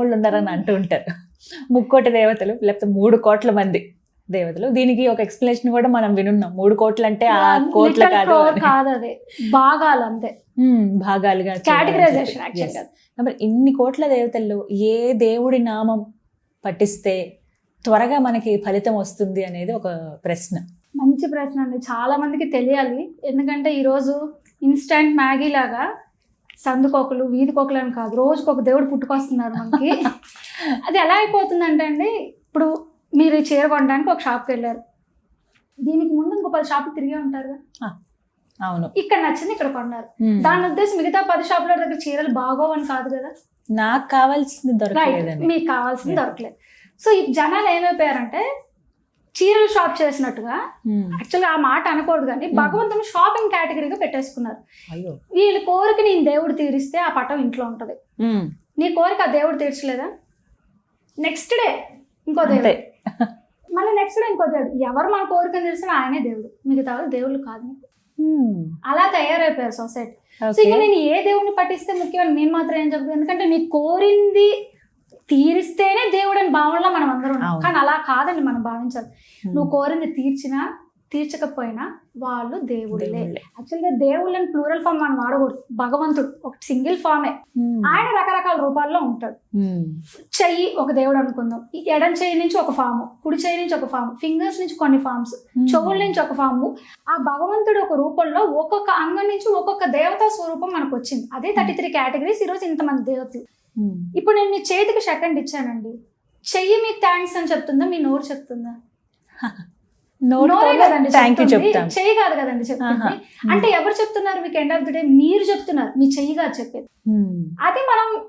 వాళ్ళు ఉన్నారని అంటూ ఉంటారు. ముక్కోటి దేవతలు లేకపోతే మూడు కోట్ల మంది దేవతలు. దీనికి ఒక ఎక్స్ప్లెనేషన్ కూడా మనం వినున్నాం. మూడు కోట్లు అంటే ఆ కోట్ల కాదు. కాదు అది భాగాలు అంతే. భాగాలుగా. Yes. మరి ఇన్ని కోట్ల దేవతల్లో ఏ దేవుడి నామం పఠిస్తే త్వరగా మనకి ఫలితం వస్తుంది అనేది ఒక ప్రశ్న. మంచి ప్రశ్న అండి. చాలా మందికి తెలియాలి. ఎందుకంటే ఈరోజు ఇన్స్టంట్ మ్యాగీ లాగా సందుకోకలు వీధి కోకలు అని కాదు రోజుకు ఒక దేవుడు పుట్టుకొస్తున్నారు మనకి. అది ఎలా అయిపోతుందంటే అండి ఇప్పుడు మీరు ఈ చీర కొనడానికి ఒక షాప్కి వెళ్ళారు. దీనికి ముందు ఇంకో పది షాపులు తిరిగే ఉంటారు. అవును. ఇక్కడ నచ్చింది ఇక్కడ కొన్నారు. దాని ఉద్దేశం మిగతా పది షాపుల దగ్గర చీరలు బాగోవని కాదు కదా. నాకు కావాల్సింది రైట్ దొరకలేదని మీకు కావాల్సింది. దొరకలేదు. సో ఈ జనాలు ఏమైపోయారంటే చీరలు షాప్ చేసినట్టుగా. యాక్చువల్గా ఆ మాట అనకూడదు కానీ Hmm. భగవంతుని షాపింగ్ కేటగిరీగా పెట్టేసుకున్నారు. వీళ్ళ కోరిక నేను దేవుడు తీరిస్తే ఆ పటం ఇంట్లో ఉంటది. ఉమ్. నీ కోరిక ఆ దేవుడు తీర్చలేదా? నెక్స్ట్ డే ఇంకో దేవుడు. మళ్ళీ నెక్స్ట్ డే ఇంకో దేవుడు. ఎవరు మన కోరికను తెలిసిన ఆయనే దేవుడు. మిగతా వాళ్ళు దేవుళ్ళు కాదు మీకు. అలా తయారైపోయారు సొసైటీ. సో. ఇక నేను ఏ దేవుడిని పట్టిస్తే ముఖ్యమని నేను మాత్రం ఏం చెప్తాను ఎందుకంటే మీకు కోరింది తీరిస్తేనే దేవుడు అని భావనలో మనం అందరం. కానీ అలా కాదండి మనం భావించాలి. నువ్వు కోరింది తీర్చినా తీర్చకపోయినా వాళ్ళు దేవుళ్ళే. యాక్చువల్గా దేవుళ్ళని ప్లూరల్ ఫామ్ మనం వాడకూడదు భగవంతుడు ఒక సింగిల్ ఫామే. ఆయన రకరకాల రూపాల్లో ఉంటాడు. చెయ్యి ఒక దేవుడు అనుకుందాం ఈ ఎడం చెయ్యి నుంచి ఒక ఫాము కుడి చెయ్యి నుంచి ఒక ఫాము ఫింగర్స్ నుంచి కొన్ని ఫామ్స్. చెవుల నుంచి ఒక ఫాము ఆ భగవంతుడు ఒక రూపంలో ఒక్కొక్క అంగం నుంచి ఒక్కొక్క దేవతా స్వరూపం మనకు వచ్చింది అదే థర్టీ త్రీ కేటగిరీస్ ఈరోజు ఇంతమంది దేవతలు. ఇప్పుడు నేను మీ చేతికి సెకండ్ ఇచ్చానండి. చెయ్యి మీకు థ్యాంక్స్ అని చెప్తుందా? మీ నోరు చెప్తుందా? నోరే కదండి చెయ్యి కాదు కదండి చెప్తుంది. ఆహా. అంటే ఎవరు చెప్తున్నారు? మీకు ఎండ్ ఆఫ్ ది డే మీరు చెప్తున్నారు. మీ చెయ్యి కాదు చెప్పేది. ఉమ్. అది మనం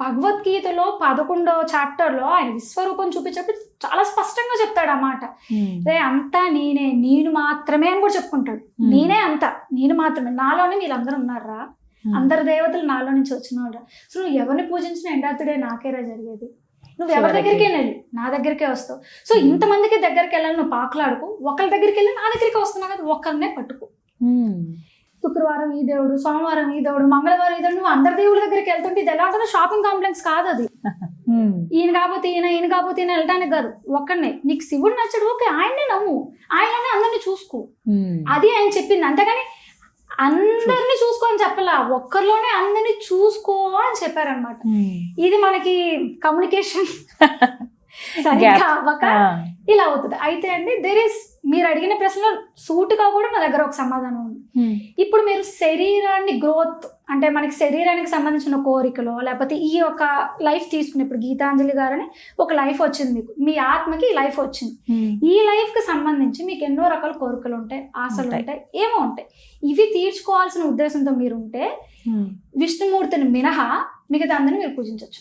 భగవద్గీతలో పదకొండవ చాప్టర్లో ఆయన విశ్వరూపం చూపించేటప్పుడు చాలా స్పష్టంగా చెప్తాడు ఆ మాట. ఉమ్. రే అంతా నేనే. నేను మాత్రమే అని కూడా చెప్పుకుంటాడు. Hmm. నేనే అంత. నేను మాత్రమే. నాలోనే వీళ్ళందరూ ఉన్నారా. అందరు దేవతలు నాలో నుంచి వచ్చినవారా సో నువ్వు ఎవరిని పూజించిన ఎండ్ ఆఫ్ ది డే నాకేరా జరిగేది. నువ్వు ఎవరి. దగ్గరికే వెళ్ళి. నా దగ్గరికే వస్తావు. So Hmm. ఇంతమందికి దగ్గరికి వెళ్ళాలి నువ్వు పాకలాడుకో. ఒకరి దగ్గరికి వెళ్ళి నా దగ్గరికి వస్తున్నావు కదా ఒక్కరినే పట్టుకో. ఉమ్. శుక్రవారం ఈ దేవుడు సోమవారం ఈ దేవుడు మంగళవారం ఈ దేవుడు నువ్వు అందరి దేవుళ్ళ దగ్గరికి వెళ్తుంటే ఇది ఎలా ఉంటుందో షాపింగ్ కాంప్లెక్స్ కాదు అది. ఈయన కాకపోతే ఈయన ఈయన కాకపోతే ఈయన వెళ్ళడానికి కాదు. ఒక్కడనే. నీకు శివుడు నచ్చడు ఓకే ఆయన్నే నమ్ము ఆయననే అందరినీ చూసుకో. అది ఆయన చెప్పింది. అంతేగాని అందరినీ చూసుకో అని చెప్పలా ఒక్కరిలోనే అందరినీ చూసుకో అని చెప్పారనమాట ఉమ్. ఇది మనకి కమ్యూనికేషన్. అవ్వక. ఇలా అవుతుంది అయితే అండి దేర్ ఇస్ మీరు అడిగిన ప్రశ్నలో సూటుగా కూడా నా దగ్గర ఒక సమాధానం ఉంది. ఇప్పుడు మీరు శరీరాన్ని గ్రోత్ అంటే మనకి శరీరానికి సంబంధించిన కోరికలో లేకపోతే ఈ యొక్క లైఫ్ తీసుకుని ఇప్పుడు గీతాంజలి గారని ఒక లైఫ్ వచ్చింది మీకు మీ ఆత్మకి లైఫ్ వచ్చింది ఉమ్. ఈ లైఫ్కి సంబంధించి మీకు ఎన్నో రకాల కోరికలు ఉంటాయి ఆశలు ఉంటాయి. ఏమో ఉంటాయి ఇవి తీర్చుకోవాల్సిన ఉద్దేశంతో మీరు ఉంటే ఉమ్. విష్ణుమూర్తిని మినహా మిగతా అందరిని మీరు పూజించవచ్చు.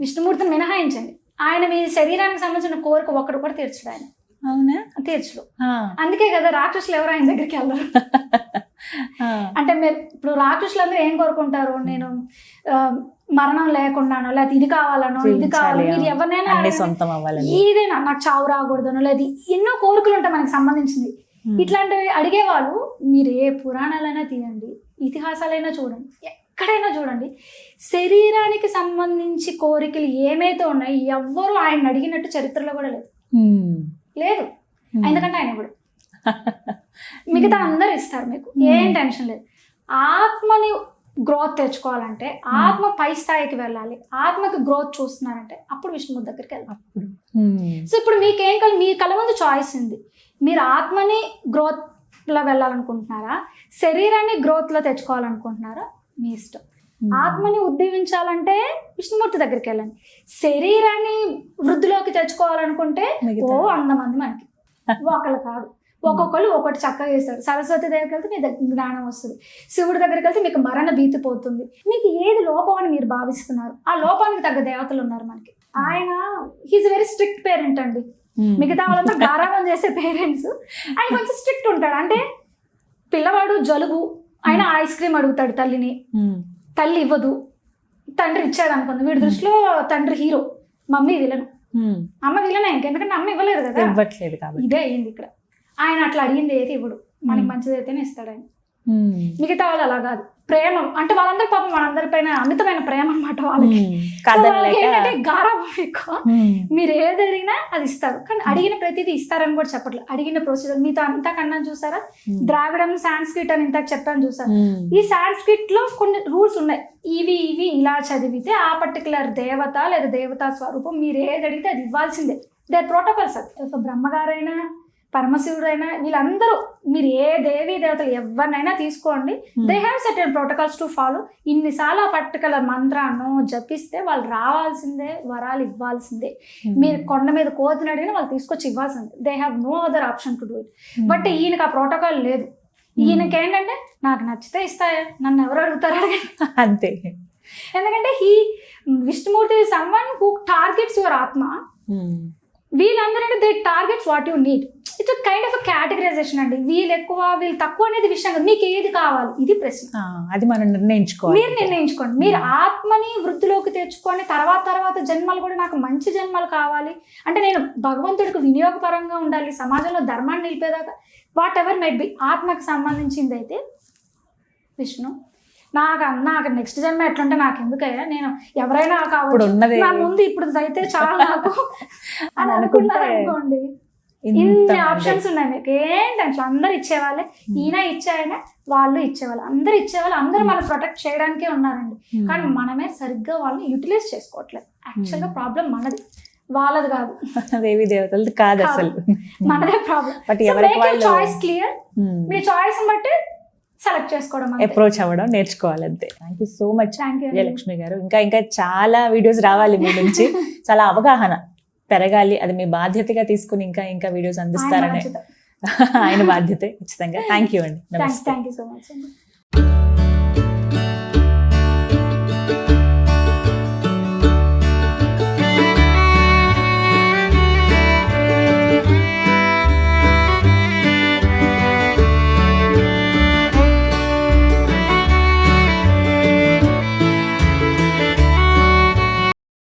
విష్ణుమూర్తిని మినహాయించండి ఆయన మీ శరీరానికి సంబంధించిన కోరిక ఒక్కడు కూడా తీర్చడు ఆయన అవునా? తీర్చడు. అందుకే కదా రాక్షసులు ఎవరు ఆయన దగ్గరికి వెళ్ళరు. అంటే మీరు ఇప్పుడు రాక్షసులందరూ ఏం కోరుకుంటారు? నేను మరణం లేకుండానో లేకపోతే ఇది కావాలనో ఇది కావాలో మీరు ఎవరినైనా ఏదైనా నాకు చావు రాకూడదనో లేదు ఎన్నో కోరికలు ఉంటాయి మనకి సంబంధించింది. ఇట్లాంటివి అడిగే వాళ్ళు మీరు ఏ పురాణాలైనా తీయండి ఇతిహాసాలైనా చూడండి ఎక్కడైనా చూడండి. శరీరానికి సంబంధించి కోరికలు ఏమైతే ఉన్నాయి ఎవ్వరు ఆయన అడిగినట్టు చరిత్రలో కూడా లేదు. లేదు. ఉమ్. ఎందుకంటే ఆయన కూడా మిగతా అందరు ఇస్తారు మీకు. ఏం టెన్షన్ లేదు. ఆత్మని గ్రోత్ తెచ్చుకోవాలంటే ఆత్మ పై స్థాయికి వెళ్ళాలి. ఆత్మకి గ్రోత్ చూస్తున్నారంటే అప్పుడు విష్ణుమూర్తి దగ్గరికి వెళ్తాం. సో ఇప్పుడు మీకేం కల మీ కళ్ళ ముందు చాయిస్ ఉంది. మీరు ఆత్మని గ్రోత్లో వెళ్ళాలనుకుంటున్నారా? శరీరాన్ని గ్రోత్లో తెచ్చుకోవాలనుకుంటున్నారా? మీ ఇష్టం. ఆత్మని ఉద్దీవించాలంటే విష్ణుమూర్తి దగ్గరికి వెళ్ళండి శరీరాన్ని వృద్ధిలోకి తెచ్చుకోవాలనుకుంటే ఓ వంద మంది మనకి. ఒకళ్ళు కాదు. ఒక్కొక్కరు ఒకటి చక్కగా చేస్తారు. సరస్వతి దగ్గరికి వెళ్తే మీ దగ్గర జ్ఞానం వస్తుంది. శివుడి దగ్గరికి వెళ్తే మీకు మరణ భీతి పోతుంది. మీకు ఏది లోపం అని మీరు భావిస్తున్నారు ఆ లోపానికి తగ్గ దేవతలు ఉన్నారు మనకి. ఆయన హీస్ వెరీ స్ట్రిక్ట్ పేరెంట్ అండి. మిగతా వాళ్ళంతా గారాబం చేసే పేరెంట్స్ ఆయన కొంచెం స్ట్రిక్ట్ ఉంటాడు. అంటే పిల్లవాడు జలుబు ఆయన ఐస్ క్రీమ్ అడుగుతాడు తల్లిని. తల్లి ఇవ్వదు. తండ్రి ఇచ్చాడు అనుకుంది వీడి దృష్టిలో తండ్రి హీరో. Mummy villain. అమ్మ విలనే ఇంక. ఎందుకంటే అమ్మ ఇవ్వలేదు కదా. ఇవ్వట్లేదు కాబట్టి. ఇదే అయింది ఇక్కడ. ఆయన అట్లా అడిగింది ఏది ఇవ్వడు. మనకి. మంచిది అయితేనే ఇస్తాడు ఆయన. మిగతా వాళ్ళు అలా కాదు. ప్రేమ. అంటే వాళ్ళందరి పాపం వాళ్ళందరి పైన అమితమైన ప్రేమ అనమాట వాళ్ళకి. ఏంటంటే గారాబం ఎక్కువ. మీరు ఏది అడిగినా అది ఇస్తారు. కానీ అడిగిన ప్రతిదీ ఇస్తారని కూడా చెప్పట్లేదు. అడిగిన ప్రొసీజర్ మీతో అంతా కన్నా చూసారా? ద్రావిడం సాంస్క్రిట్ అని ఇంతకు చెప్పాను చూసారా? ఈ సాంస్క్రిట్లో కొన్ని రూల్స్ ఉన్నాయి. ఇవి ఇవి ఇలా చదివితే ఆ పర్టికులర్ దేవత లేదా దేవతా స్వరూపం మీరు ఏది అడిగితే అది ఇవ్వాల్సిందే. దే ప్రోటోకాల్స్ బ్రహ్మగారైనా పరమశివుడైనా వీళ్ళందరూ మీరు ఏ దేవీ దేవతలు ఎవరినైనా తీసుకోండి. They have certain protocols to follow ఇన్నిసార్లు ఆ పర్టికులర్ మంత్రాన్ని జపిస్తే వాళ్ళు రావాల్సిందే వరాలు ఇవ్వాల్సిందే. ఉమ్, మీరు కొండ మీద కోతిని అడిగినా వాళ్ళు తీసుకొచ్చి ఇవ్వాల్సిందే. They have no other option to do it but ఈయనకి ఆ ప్రోటోకాల్ లేదు. ఈయనకి ఏంటంటే నాకు నచ్చితే ఇస్తాయా? నన్ను ఎవరు అడుగుతారు. అంతే. ఎందుకంటే he Vishnumurthy someone who targets your ఆత్మ. ఉమ్, వీళ్ళందరూ they targets what you need it's kind of categorization అండి. వీళ్ళు ఎక్కువ వీళ్ళు తక్కువ అనేది విషయం కాదు. మీకు ఏది కావాలి? ఇది ప్రశ్న. అది మనం నిర్ణయించుకోవాలి. మీరు నిర్ణయించుకోండి. మీరు ఆత్మని వృద్ధిలోకి తెచ్చుకొని తర్వాత తర్వాత జన్మలు కూడా నాకు మంచి జన్మలు కావాలి. అంటే నేను భగవంతుడికి వినియోగపరంగా ఉండాలి. సమాజంలో ధర్మాన్ని నిలిపేదాకా. వాట్ ఎవర్ మెట్ బి ఆత్మకు సంబంధించింది అయితే విష్ణు నాకు నాకు నెక్స్ట్ జన్మ ఎట్లుంటే నాకు ఎందుకయ్యా? నేను ఎవరైనా ఇప్పుడు కావచ్చు నా ముందు ఇప్పుడు అయితే చాలా నాకు. అని అని అనుకున్నారు అనుకోండి ఇన్ని. ఆప్షన్స్ ఉన్నాయి మీకు. ఏం టెన్షన్ అందరు ఇచ్చేవాళ్ళే. ఈయన ఇచ్చాయన వాళ్ళు ఇచ్చేవాళ్ళు. అందరు ఇచ్చేవాళ్ళు అందరూ మనం ప్రొటెక్ట్ చేయడానికే ఉన్నారండి. కానీ మనమే సరిగ్గా వాళ్ళని యూటిలైజ్ చేసుకోవట్లేదు. యాక్చువల్గా. ప్రాబ్లం మనది. వాళ్ళది కాదు. దేవి దేవతలది కాదు అసలు. మనదే ప్రాబ్లం చాయిస్ క్లియర్ మీ చాయిస్ బట్టి సెలెక్ట్ చేసుకోవడం అప్రోచ్ అవ్వడం నేర్చుకోవాలి అంతే. Thank you so much thank you Vijayalakshmi garu. ఇంకా ఇంకా చాలా వీడియోస్ రావాలి మీ నుంచి. చాలా అవగాహన. పెరగాలి అది మీ బాధ్యతగా తీసుకుని ఇంకా ఇంకా వీడియోస్ అందిస్తారనే ఆయన బాధ్యతే ఖచ్చితంగా. థ్యాంక్ యూ అండి. థ్యాంక్ యూ సో మచ్ అండి.